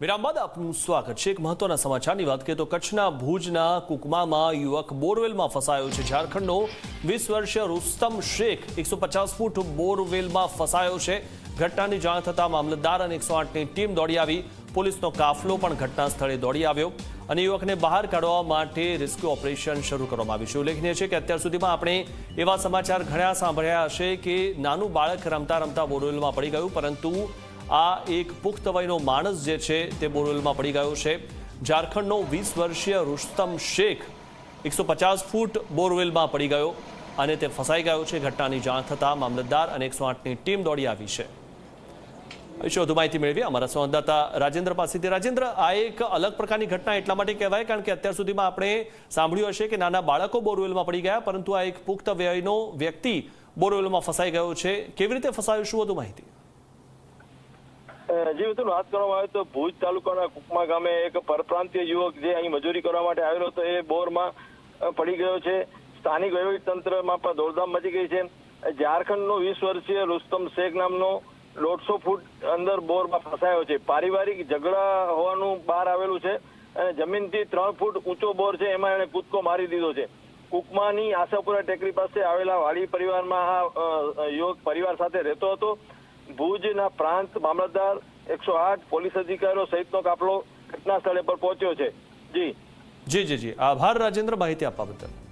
વિરામ આપનું સ્વાગત છે એક મહત્વના સમાચારની વાત કરીએ તો કચ્છના ભુજના કુકમામાં યુવક બોરવેલમાં ફસાયો છે. ઝારખંડનો વીસ વર્ષીય રુસ્તમ શેખ એકસો ફૂટ બોરવેલમાં ફસાયો છે. ઘટનાની જાણ થતાં મામલતદાર અને એકસો આઠની ટીમ દોડી આવી. પોલીસનો કાફલો પણ ઘટના સ્થળે દોડી આવ્યો અને યુવકને બહાર કાઢવા માટે રેસ્ક્યુ ઓપરેશન શરૂ કરવામાં આવ્યું છે. ઉલ્લેખનીય છે કે અત્યાર સુધીમાં આપણે એવા સમાચાર ઘણા સાંભળ્યા હશે કે નાનું બાળક રમતા રમતા બોરવેલમાં પડી ગયું, પરંતુ આ એક પુખ્ત વયનો માણસ જે છે તે બોરવેલમાં પડી ગયો છે. ઝારખંડનો વીસ વર્ષીય રુસ્તમ શેખ એકસો પચાસ ફૂટ બોરવેલમાં પડી ગયો અને તે ફસાઈ ગયો છે. ઘટનાની જાણ થતાં મામલતદાર અને એકસો આઠની ટીમ દોડી આવી છે. વધુ માહિતી મેળવી અમારા સંવાદદાતા રાજેન્દ્ર પાસેથી. રાજેન્દ્ર, આ એક અલગ પ્રકારની ઘટના એટલા માટે કહેવાય કારણ કે અત્યાર સુધીમાં આપણે સાંભળ્યું હશે કે નાના બાળકો બોરવેલમાં પડી ગયા, પરંતુ આ એક પુખ્ત વયનો વ્યક્તિ બોરવેલમાં ફસાઈ ગયો છે. કેવી રીતે ફસાયો, શું વધુ માહિતી? જી મિત્ર વાત કરવામાં આવે તો ભુજ તાલુકાના કુકમા ગામે એક પરપ્રાંતીય યુવક જે અહીં મજૂરી કરવા માટે આવેલો હતો, એ બોરમાં પડી ગયો છે. સ્થાનિક વહીવટીતંત્રમાં પણ દોડધામ મચી ગઈ છે. ઝારખંડનો વીસ વર્ષીય રુસ્તમ શેખ નામનો દોઢસો ફૂટ અંદર બોરમાં ફસાયો છે. પારિવારિક ઝઘડા હોવાનું બહાર આવેલું છે અને જમીનથી ત્રણ ફૂટ ઊંચો બોર છે, એમાં એણે કૂદકો મારી દીધો છે. કુકમાની આશાપુરા ટેકરી પાસે આવેલા વાડી પરિવારમાં આ યુવક પરિવાર સાથે રહેતો હતો. ભુજના પ્રાંત મામલતદાર એકસો આઠ પોલીસ અધિકારીઓ સહિતનો કાફલો ઘટના સ્થળે પર પહોંચ્યો છે. જી. જી જી જી. આભાર રાજેન્દ્ર માહિતી આપવા બદલ.